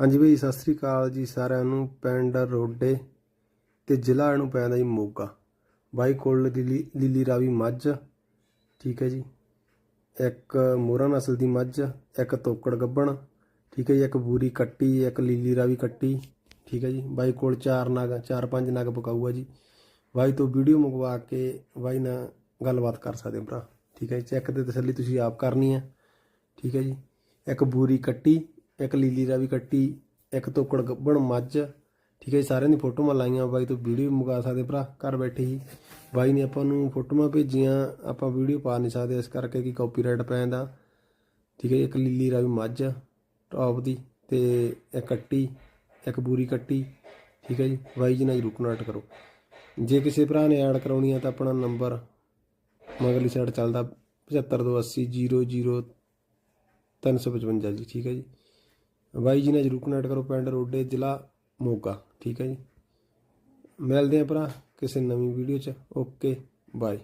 ਹਾਂਜੀ ਬਈ, ਸਤਿ ਸ੍ਰੀ ਅਕਾਲ ਜੀ ਸਾਰਿਆਂ ਨੂੰ ਪਿੰਡ ਰੋਡੇ ਤੇ ਜ਼ਿਲ੍ਹਾ ਇਹਨੂੰ ਪੈਂਦਾ ਜੀ ਮੋਗਾ ਬਾਈ ਕੋਲ ਲੀਲੀ ਲੀਲੀ ਰਾਵੀ ਮੱਝ, ਠੀਕ ਹੈ ਜੀ। ਇੱਕ ਮੋਹਰਾ ਨਸਲ ਦੀ ਮੱਝ, ਇੱਕ ਤੋਕੜ ਗੱਬਣ, ਠੀਕ ਹੈ ਜੀ, ਇੱਕ ਬੂਰੀ ਕੱਟੀ, ਇੱਕ ਲੀਲੀ ਰਾਵੀ ਕੱਟੀ, ਠੀਕ ਹੈ ਜੀ। ਬਾਈ ਕੋਲ ਚਾਰ ਨਗ, ਚਾਰ ਪੰਜ ਨਗ ਪਕਾਊਆ ਜੀ। ਬਾਈ ਤੋਂ ਵੀਡੀਓ ਮੰਗਵਾ ਕੇ ਬਾਈ ਨਾਲ ਗੱਲਬਾਤ ਕਰ ਸਕਦੇ ਹੋ ਭਰਾ, ਠੀਕ ਹੈ ਜੀ। ਚੈੱਕ ਤੇ ਤਸੱਲੀ ਤੁਸੀਂ ਆਪ ਕਰਨੀ ਹੈ, ਠੀਕ ਹੈ ਜੀ। ਇੱਕ ਬੂਰੀ ਕੱਟੀ ਇੱਕ ਲੀਲੀ ਰਾਵੀ ਕੱਟੀ, ਇੱਕ ਤੋਕੜ ਗੱਬਣ ਮੱਝ। ਠੀਕ ਹੈ ਜੀ, ਸਾਰਿਆਂ ਦੀ ਫੋਟੋਆਂ ਲਾਈਆਂ, ਬਾਈ ਤੋਂ ਵੀਡੀਓ ਮੰਗਾ ਸਕਦੇ ਭਰਾ, ਘਰ ਬੈਠੇ ਹੀ। ਬਾਈ ਨੇ ਆਪਾਂ ਨੂੰ ਫੋਟੋਆਂ ਭੇਜੀਆਂ, ਆਪਾਂ ਵੀਡੀਓ ਪਾ ਨਹੀਂ ਸਕਦੇ, ਇਸ ਕਰਕੇ ਕਿ ਕਾਪੀਰਾਈਟ ਪੈ ਜਾਂਦਾ ਠੀਕ ਹੈ ਜੀ, ਇੱਕ ਲੀਲੀ ਰਾਵੀ ਮੱਝ ਟੌਪ ਦੀ, ਤੇ ਇੱਕ ਕੱਟੀ, ਇੱਕ ਬੂਰੀ ਕੱਟੀ। ਠੀਕ ਹੈ ਜੀ, ਬਾਈ ਜੀ ਨਾਲ ਰੁਕਣਾ ਕਨੈਕਟ ਕਰੋ। ਜੇ ਕਿਸੇ ਭਰਾ ਨੇ ਐਡ ਕਰਾਉਣੀ ਹੈ ਤਾਂ ਆਪਣਾ ਨੰਬਰ ਮਗਰਲੀ ਸਾਈਡ ਚੱਲਦਾ 752800 355 ਜੀ, ਠੀਕ ਹੈ ਜੀ। ਬਾਈ ਜੀ ਨੇ ਜਰੂਰ ਕਨੈਕਟ ਕਰੋ ਪਿੰਡ ਰੋਡੇ, ਜ਼ਿਲ੍ਹਾ ਮੋਗਾ। ਠੀਕ ਹੈ ਜੀ। ਮਿਲਦੇ ਆ ਭਰਾ ਕਿਸੇ ਨਵੀਂ ਵੀਡੀਓ 'ਚ। Okay bye